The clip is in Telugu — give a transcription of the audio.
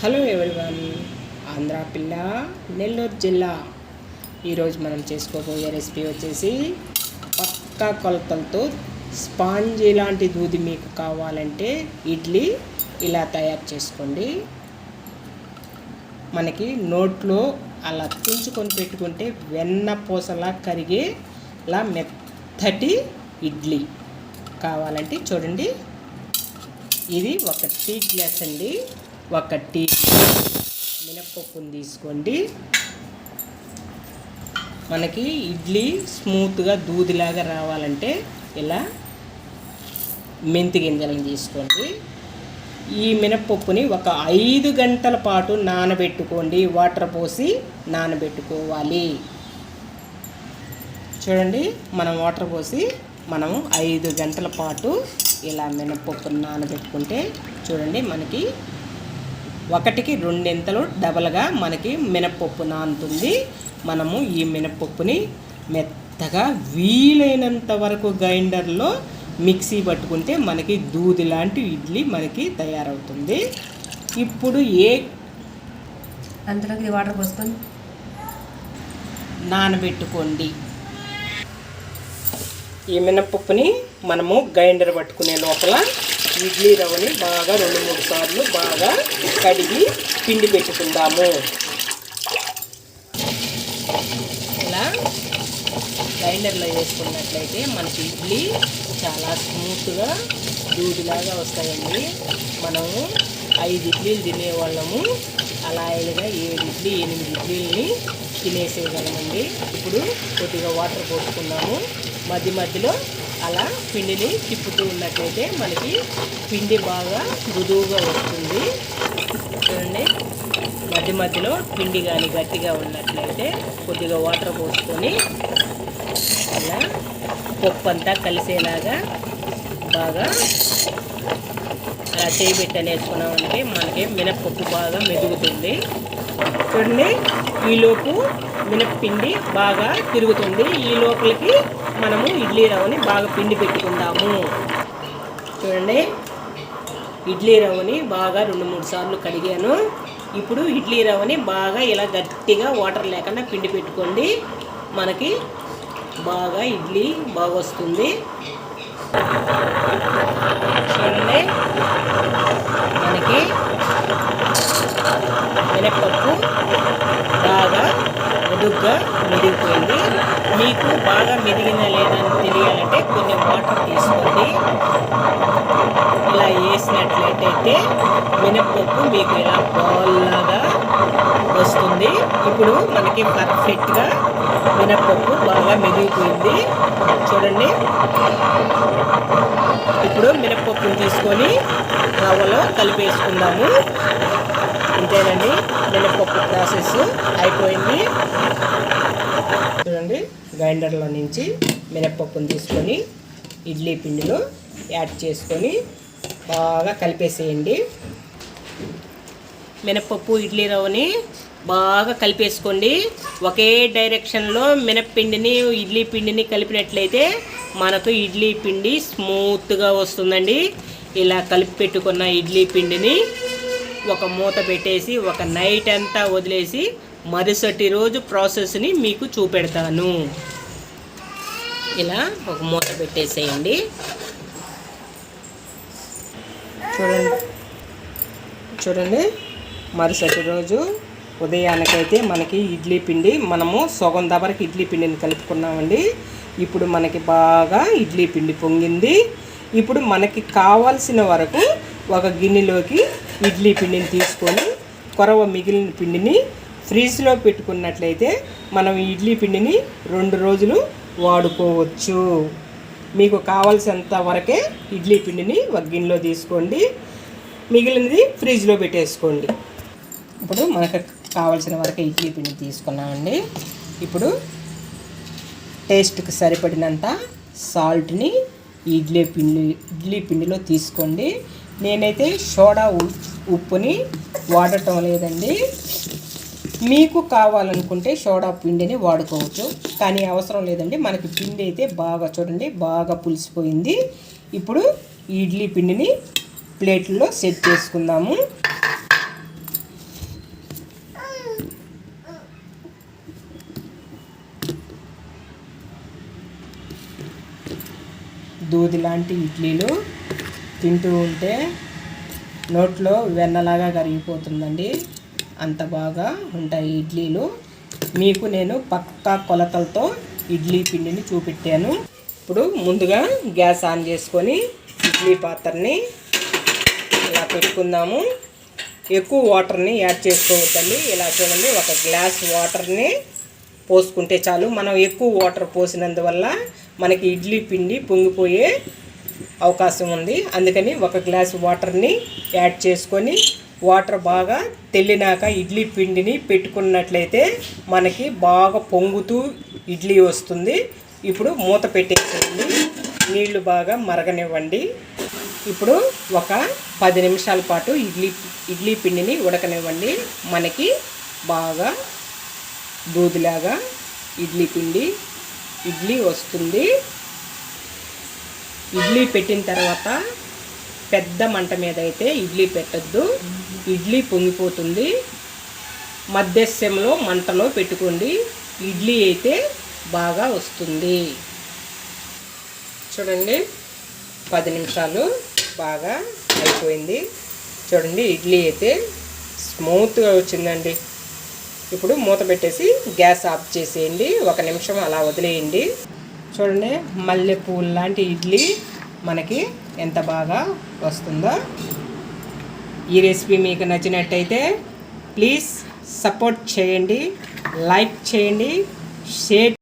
హలో ఎవరివన్ ఆంధ్ర పిల్ల నెల్లూరు జిల్లా. ఈరోజు మనం చేసుకోబోయే రెసిపీ వచ్చేసి పక్కా కొలతలతో స్పాంజీ లాంటి దూది మీకు కావాలంటే ఇడ్లీ ఇలా తయారు చేసుకోండి. మనకి నోట్లో అలా తుంచుకొని పెట్టుకుంటే వెన్న పూసలా కరిగే ఇలా మెత్తటి ఇడ్లీ కావాలంటే చూడండి. ఇది ఒక టీ గ్లాస్ అండి. ఒకటి మినప్పప్పును తీసుకోండి. మనకి ఇడ్లీ స్మూత్గా దూదిలాగా రావాలంటే ఇలా మెంతి గింజలను తీసుకోండి. ఈ మినప్పప్పుని ఒక ఐదు గంటల పాటు నానబెట్టుకోండి. వాటర్ పోసి నానబెట్టుకోవాలి. చూడండి మనం వాటర్ పోసి మనం ఐదు గంటల పాటు ఇలా మినప్పప్పును నానబెట్టుకుంటే చూడండి మనకి ఒకటికి రెండింతలు డబల్గా మనకి మినపప్పు నానుతుంది. మనము ఈ మినపప్పుని మెత్తగా వీలైనంత వరకు గ్రైండర్లో మిక్సీ పట్టుకుంటే మనకి దూది లాంటి ఇడ్లీ మనకి తయారవుతుంది. ఇప్పుడు ఏ అంతలోకి వాటర్ పోసుకొని నానబెట్టుకోండి. ఈ మినపప్పుని మనము గ్రైండర్ పట్టుకునే లోపల ఇడ్లీ రవ్వని బాగా రెండు మూడు సార్లు బాగా కడిగి పిండి పెట్టుకుందాము. ఇలా గ్రైండర్లో వేసుకున్నట్లయితే మనకి ఇడ్లీ చాలా స్మూత్గా దూదిలాగా వస్తాయండి. మనము ఐదు ఇడ్లీలు తినేవాళ్ళము. అలా అయినగా ఏడు ఇడ్లీ ఎనిమిది ఇడ్లీలని తినేసేయగలమండి. ఇప్పుడు కొద్దిగా వాటర్ పోసుకున్నాము మధ్య మధ్యలో అలా పిండిని తిప్పుతూ ఉన్నట్లయితే మనకి పిండి బాగా మృదువుగా వస్తుంది. చూడండి. మధ్య మధ్యలో పిండి కానీ గట్టిగా ఉన్నట్లయితే కొద్దిగా వాటర్ పోసుకొని అలా పప్పు అంతా కలిసేలాగా బాగా అలా చేయబెట్టి నేర్చుకున్నామంటే మనకి మినప్పప్పు బాగా మెదుగుతుంది. చూడండి ఈలోపు మినప్పిండి బాగా తిరుగుతుంది. ఈ లోపలికి మనము ఇడ్లీ రవ్వని బాగా పిండి పెట్టుకుందాము. చూడండి. ఇడ్లీ రవ్వని బాగా రెండు మూడు సార్లు కడిగాను. ఇప్పుడు ఇడ్లీ రవ్వని బాగా ఇలా గట్టిగా వాటర్ లేకుండా పిండి పెట్టుకోండి. మనకి బాగా ఇడ్లీ బాగా వస్తుంది చూడండి. మనకి మినప్పప్పు బాగా మెదుగ్గా మెదిగిపోయింది మీకు బాగా మెదిగిందా లేదా అని తెలియాలంటే కొన్ని వాటర్ తీసుకోండి. ఇలా వేసినట్లయితే మినప్పప్పు మీకు ఇలా బాల్లాగా వస్తుంది. ఇప్పుడు మనకి పర్ఫెక్ట్గా మినప్పప్పు బాగా మెదిగిపోయింది. చూడండి. ఇప్పుడు మినప్పప్పును తీసుకొని రవ్వలో కలిపేసుకుందాము. అంతేనండి. మినప్పప్పు ప్రాసెస్ అయిపోయింది. చూడండి గ్రైండర్లో నుంచి మినప్పప్పుని తీసుకొని ఇడ్లీ పిండిలో యాడ్ చేసుకొని బాగా కలిపేసేయండి. మినప్పప్పు ఇడ్లీ రవ్వని బాగా కలిపేసుకోండి. ఒకే డైరెక్షన్లో మినప్పిండిని ఇడ్లీ పిండిని కలిపినట్లయితే మనకు ఇడ్లీ పిండి స్మూత్గా వస్తుందండి. ఇలా కలిపి పెట్టుకున్న ఇడ్లీ పిండిని ఒక మూత పెట్టేసి ఒక నైట్ అంతా వదిలేసి మరుసటి రోజు ప్రాసెస్ని మీకు చూపెడతాను. ఇలా ఒక మూత పెట్టేసేయండి. చూడండి. చూడండి. మరుసటి రోజు ఉదయానికైతే మనకి ఇడ్లీ పిండి మనము సగం దబరకి ఇడ్లీ పిండిని కలుపుకున్నామండి. ఇప్పుడు మనకి బాగా ఇడ్లీ పిండి పొంగింది. ఇప్పుడు మనకి కావాల్సిన వరకు ఒక గిన్నెలోకి ఇడ్లీ పిండిని తీసుకొని కొరవ మిగిలిన పిండిని ఫ్రిడ్జ్లో పెట్టుకున్నట్లయితే మనం ఇడ్లీ పిండిని రెండు రోజులు వాడుకోవచ్చు. మీకు కావలసినంత వరకే ఇడ్లీ పిండిని ఒక గిన్నెలో తీసుకోండి. మిగిలినది ఫ్రిడ్జ్లో పెట్టేసుకోండి. ఇప్పుడు మనకు కావాల్సిన వరకు ఇడ్లీ పిండి తీసుకున్నామండి. ఇప్పుడు టేస్ట్కి సరిపడినంత సాల్ట్ని ఇడ్లీ పిండి ఇడ్లీ పిండిలో తీసుకోండి. నేనైతే సోడా ఉప్పుని వాడటం లేదండి. మీకు కావాలనుకుంటే సోడా పిండిని వాడుకోవచ్చు. కానీ అవసరం లేదండి. మనకి పిండి అయితే బాగా చూడండి బాగా పులిసిపోయింది. ఇప్పుడు ఇడ్లీ పిండిని ప్లేట్లో సెట్ చేసుకుందాము. దూది లాంటి ఇడ్లీలు. తింటూ ఉంటే నోట్లో వెన్నలాగా కరిగిపోతుందండి. అంత బాగా ఉంటాయి ఇడ్లీలు. మీకు నేను పక్కా కొలతలతో ఇడ్లీ పిండిని చూపెట్టాను. ఇప్పుడు ముందుగా గ్యాస్ ఆన్ చేసుకొని ఇడ్లీ పాత్రని ఇలా పెట్టుకుందాము. ఎక్కువ వాటర్ని యాడ్ చేసుకోవద్దండి. ఇలా చూడండి ఒక గ్లాస్ వాటర్ని పోసుకుంటే చాలు. మనం ఎక్కువ వాటర్ పోసినందువల్ల మనకి ఇడ్లీ పిండి పొంగిపోయే అవకాశం ఉంది. అందుకని ఒక గ్లాస్ వాటర్ని యాడ్ చేసుకొని వాటర్ బాగా తెల్లినాక ఇడ్లీ పిండిని పెట్టుకున్నట్లయితే మనకి బాగా పొంగుతూ ఇడ్లీ వస్తుంది. ఇప్పుడు మూత పెట్టేసేయండి. నీళ్ళు బాగా మరగనివ్వండి. ఇప్పుడు ఒక పది నిమిషాల పాటు ఇడ్లీ ఇడ్లీ పిండిని ఉడకనివ్వండి. మనకి బాగా దూదిలాగా ఇడ్లీ పిండి ఇడ్లీ వస్తుంది. ఇడ్లీ పెట్టిన తర్వాత పెద్ద మంట మీద అయితే ఇడ్లీ పెట్టద్దు. ఇడ్లీ పొంగిపోతుంది. మధ్యస్థంలో మంటలో పెట్టుకోండి. ఇడ్లీ అయితే బాగా వస్తుంది. చూడండి. పది నిమిషాలు బాగా అయిపోయింది. చూడండి ఇడ్లీ అయితే స్మూత్గా వచ్చిందండి. ఇప్పుడు మూత పెట్టేసి గ్యాస్ ఆఫ్ చేసేయండి. ఒక నిమిషం అలా వదిలేయండి. చూడండి మల్లెపూలు లాంటి ఇడ్లీ మనకి ఎంత బాగా వస్తుందో. ఈ రెసిపీ మీకు నచ్చినట్టయితే ప్లీజ్ సపోర్ట్ చేయండి లైక్ చేయండి షేర్